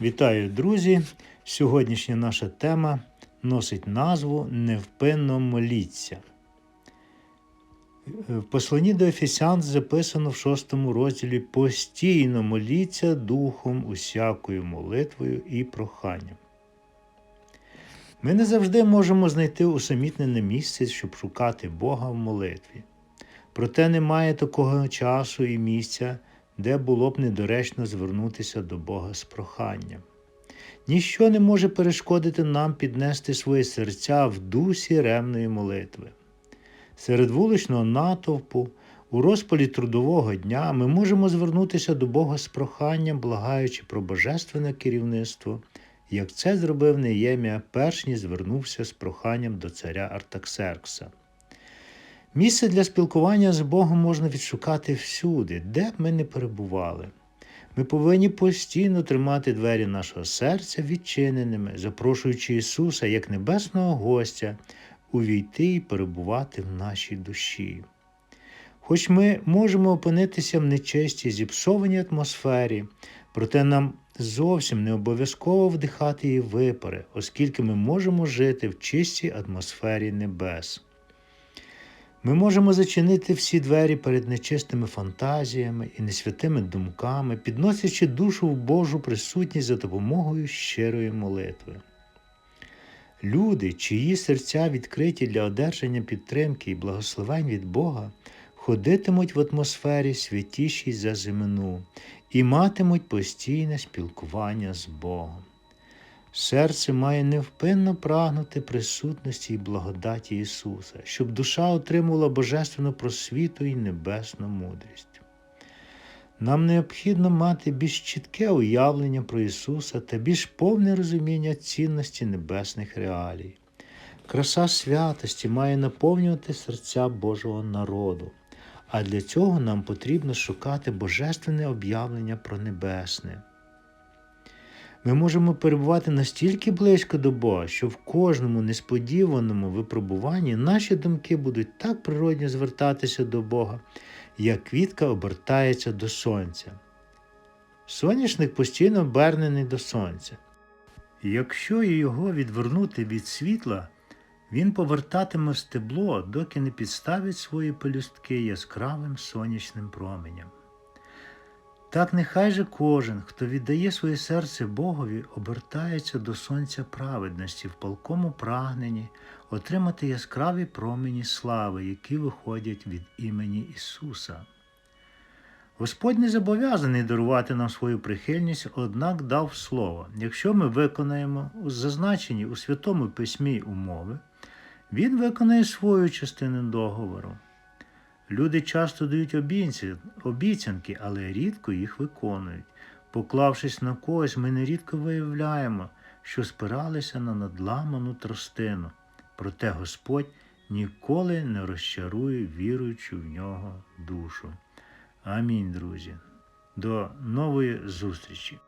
Вітаю, друзі! Сьогоднішня наша тема носить назву Невпинно моліться. В посланні до Ефесян записано в шостому розділі постійно моліться духом усякою молитвою і проханням. Ми не завжди можемо знайти усамітнене місце, щоб шукати Бога в молитві. Проте немає такого часу і місця, де було б недоречно звернутися до Бога з проханням. Ніщо не може перешкодити нам піднести свої серця в дусі ревної молитви. Серед вуличного натовпу, у розпалі трудового дня ми можемо звернутися до Бога з проханням, благаючи про божественне керівництво, як це зробив Неємія, перш ніж звернувся з проханням до царя Артаксеркса. Місце для спілкування з Богом можна відшукати всюди, де б ми не перебували. Ми повинні постійно тримати двері нашого серця відчиненими, запрошуючи Ісуса як небесного гостя увійти і перебувати в нашій душі. Хоч ми можемо опинитися в нечистій, зіпсованій атмосфері, проте нам зовсім не обов'язково вдихати її випари, оскільки ми можемо жити в чистій атмосфері небес. Ми можемо зачинити всі двері перед нечистими фантазіями і несвятими думками, підносячи душу в Божу присутність за допомогою щирої молитви. Люди, чиї серця відкриті для одержання підтримки і благословень від Бога, ходитимуть в атмосфері святішій за земну і матимуть постійне спілкування з Богом. Серце має невпинно прагнути присутності і благодаті Ісуса, щоб душа отримувала божественну просвіту і небесну мудрість. Нам необхідно мати більш чітке уявлення про Ісуса та більш повне розуміння цінності небесних реалій. Краса святості має наповнювати серця Божого народу, а для цього нам потрібно шукати божественне об'явлення про небесне. Ми можемо перебувати настільки близько до Бога, що в кожному несподіваному випробуванні наші думки будуть так природньо звертатися до Бога, як квітка обертається до сонця. Соняшник постійно обернений до сонця. Якщо його відвернути від світла, він повертатиме стебло, доки не підставить свої пелюстки яскравим сонячним променям. Так нехай же кожен, хто віддає своє серце Богові, обертається до сонця праведності в палкому прагненні отримати яскраві промені слави, які виходять від імені Ісуса. Господь не зобов'язаний дарувати нам свою прихильність, однак дав слово. Якщо ми виконаємо зазначені у Святому Письмі умови, Він виконає свою частину договору. Люди часто дають обіцянки, але рідко їх виконують. Поклавшись на когось, ми нерідко виявляємо, що спиралися на надламану тростину. Проте Господь ніколи не розчарує віруючу в нього душу. Амінь, друзі. До нової зустрічі!